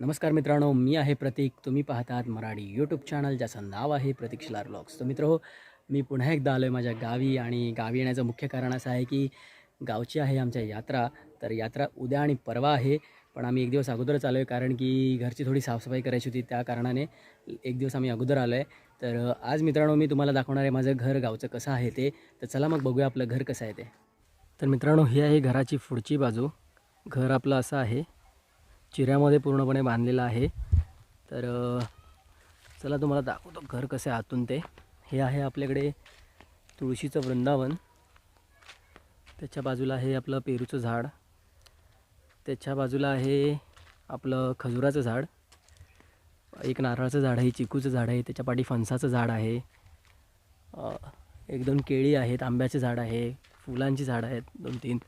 नमस्कार मित्रांनो मी आहे प्रतीक. तुम्ही पाहतात मराठी यूट्यूब चॅनल ज्याचं नाव आहे प्रतीक शिलार ब्लॉग्स तर मित्र हो मी पुन्हा एकदा आलो आहे माझ्या गावी आणि गावी येण्याचं मुख्य कारण असं आहे की गावची आहे आमच्या यात्रा. तर यात्रा उद्या आणि परवा आहे पण आम्ही एक दिवस अगोदरच आलो आहे कारण की घरची थोडी साफसफाई करायची होती त्या कारणाने एक दिवस आम्ही अगोदर आलो आहे तर आज मित्रांनो मी तुम्हाला दाखवणार आहे माझं घर गावचं कसं आहे ते. तर चला मग बघूया आपलं घर कसं आहे ते. तर मित्रांनो ही आहे घराची पुढची बाजू. घर आपलं असं आहे. चिऱ्यामध्ये पूर्णपणे बांधलेलं आहे. तर चला तुम्हाला दाखवतो घर कसं आहे आतून ते. हे आहे आपल्याकडे तुळशीचं वृंदावन. त्याच्या बाजूला आहे आपलं पेरूचं झाड. त्याच्या बाजूला आहे आपलं खजुराचं झाड. एक नारळाचं झाड आहे चिकूचं झाड आहे त्याच्या पाठी फणसाचं झाड आहे. एक दोन केळी आहेत आंब्याचे झाड आहे फुलांची झाडं आहेत दोन तीन.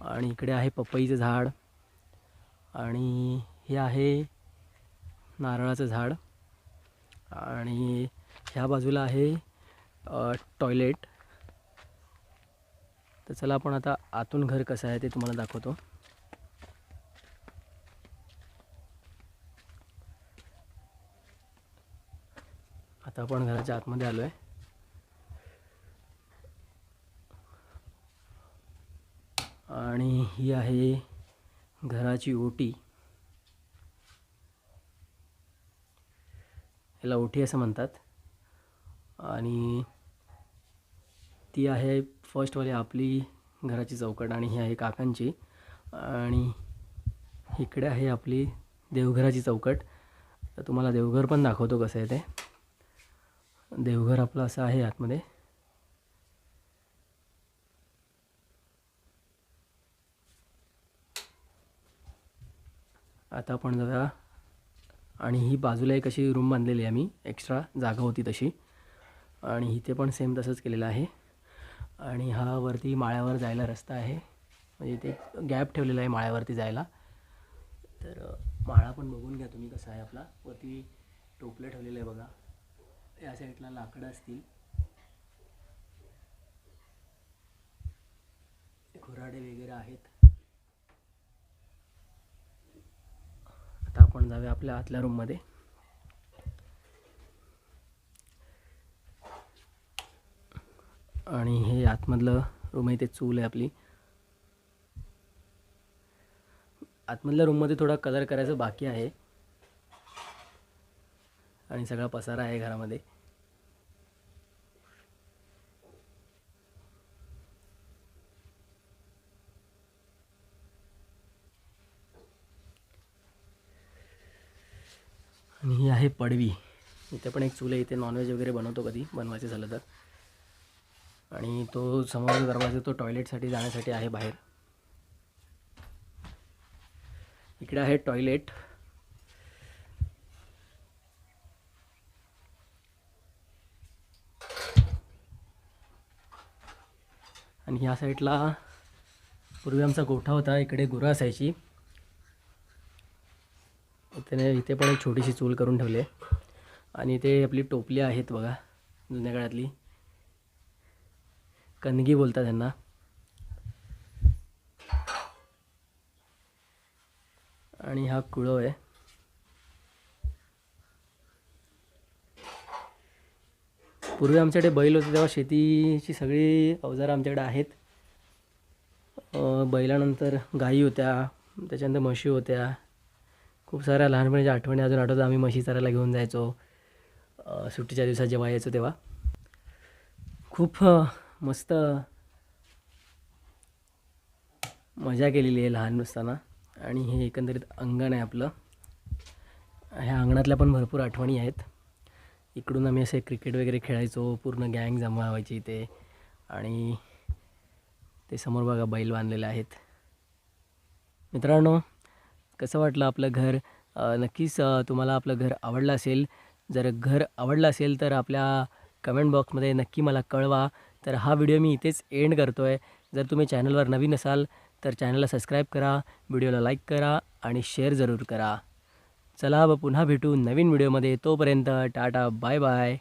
आणि इकडे आहे पपईचं झाड. आणि हे आहे नारळाचं झाड. आणि ह्या बाजूला आहे टॉयलेट तर चला आपण आता आतून घर कसं आहे ते तुम्हाला दाखवतो. आता आपण घराच्या आतमध्ये आलो आहे आणि ही आहे घराची ओटी. याला ओटी असं म्हणतात. आणि ती आहे फर्स्टवाली आपली घराची चौकट आणि ही आहे काकांची. आणि इकडे आहे आपली देवघराची चौकट. तर तुम्हाला देवघर पण दाखवतो कसं आहे ते. देवघर आपलं असं आहे आतमध्ये. आता आपण जाऊया आणि ही बाजूला एक अशी रूम बांधलेली आहे आम्ही एक्स्ट्रा जागा होती तशी. आणि इथे पण सेम तसंच केलेलं आहे. आणि हा वरती माळ्यावर जायला रस्ता आहे. म्हणजे इथे गॅप ठेवलेला आहे माळ्यावरती जायला. तर माळा पण बघून घ्या तुम्ही कसा आहे आपला. वरती टोपलं ठेवलेलं आहे बघा. या साईडला लाकडं असतील. खुराडे वगैरे आहेत आता आपण जाऊया आपल्या आतल्या रूममध्ये आणि हे आतमधलं रूम आहे ते चूल आहे आपली. आतमधल्या रूममध्ये थोडा कलर करायचं बाकी आहे. आणि सगळा पसारा आहे घरामध्ये. आणि ही आहे पडवी. इथे पण एक चूल आहे इथे नॉनव्हेज वगैरे बनवतो कधी बनवायचं झालं तर. आणि तो समोरचा दरवाजा तो टॉयलेटसाठी जाण्यासाठी आहे बाहेर. इकडे आहे टॉयलेट आणि ह्या साईडला पूर्वी आमचा गोठा होता इकडे गुरं असायची. त्याने इथे पण एक छोटीशी चूल करून ठेवली आहे. आणि ते आपली टोपली आहेत बघा जुन्या काळातली. कणगी बोलतात त्यांना आणि हा कुळव आहे. पूर्वी आमच्याकडे बैल होते तेव्हा शेतीची सगळी अवजारं आमच्याकडे आहेत. बैलानंतर गाई होत्या त्याच्यानंतर म्हशी होत्या. खूप साऱ्या लहानपणीच्या आठवणी अजून आठवतात. आम्ही म्हशी चरायला घेऊन जायचो. सुट्टीच्या दिवसात जेव्हा यायचो तेव्हा. खूप मस्त मजा केलेली आहे लहान असताना. आणि हे एकंदरीत अंगण आहे आपलं. ह्या अंगणातल्या पण भरपूर आठवणी आहेत. इकडून आम्ही असे क्रिकेट वगैरे खेळायचो. पूर्ण गँग जमा व्हायची इथे. आणि ते समोर बघा बैल बांधलेले आहेत. मित्रांनो कसं वाटलं आपलं घर? नक्कीच तुम्हाला आपलं घर आवडलं असेल. जर घर आवडलं असेल तर आपल्या कमेंट बॉक्समध्ये नक्की मला कळवा. तर हा व्हिडिओ मी इथेच एंड करतो आहे जर तुम्ही चॅनलवर नवीन असाल तर चॅनलला सबस्क्राईब करा व्हिडिओला लाईक करा आणि शेअर जरूर करा. चला व पुन्हा भेटू नवीन व्हिडिओमध्ये तोपर्यंत टाटा बाय बाय